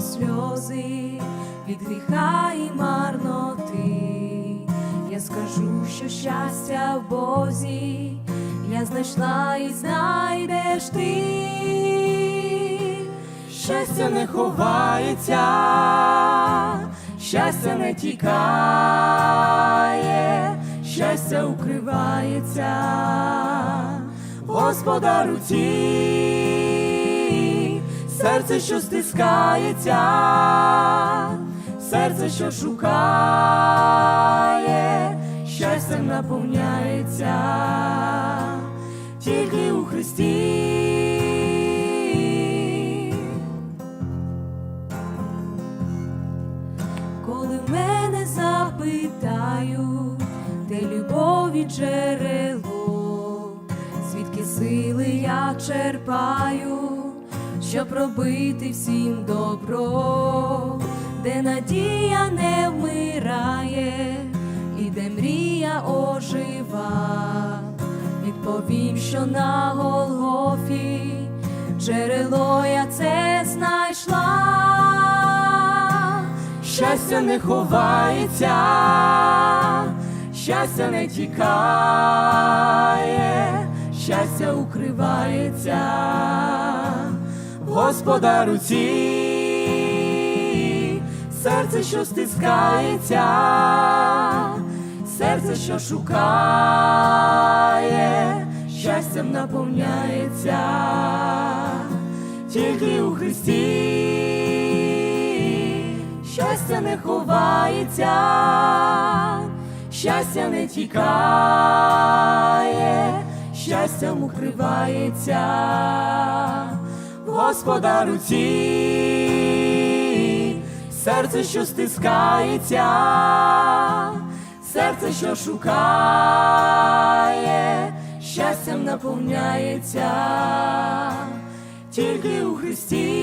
сльози від гріха і марноти. Я скажу, що щастя в Бозі, я знайшла і знайдеш ти. Щастя не ховається, щастя не тікає, щастя укривається, Господа руці, серце, що стискається, серце, що шукає, щастям наповняється, тільки у Христі. Коли мене запитають, де любові джерело, звідки сили я черпаю, щоб робити всім добро, де надія не вмирає, і де мрія ожива, відповім, що на Голгофі джерело я це знайшла. Щастя не ховається, щастя не тікає, щастя укривається, Господа руці, серце, що стискається, серце, що шукає, щастям наповняється, тільки у Христі щастя не ховається, щастя не тікає, щастям укривається, Господа руці, серце, що стискається, серце, що шукає, щастям наповняється, тільки у Христі.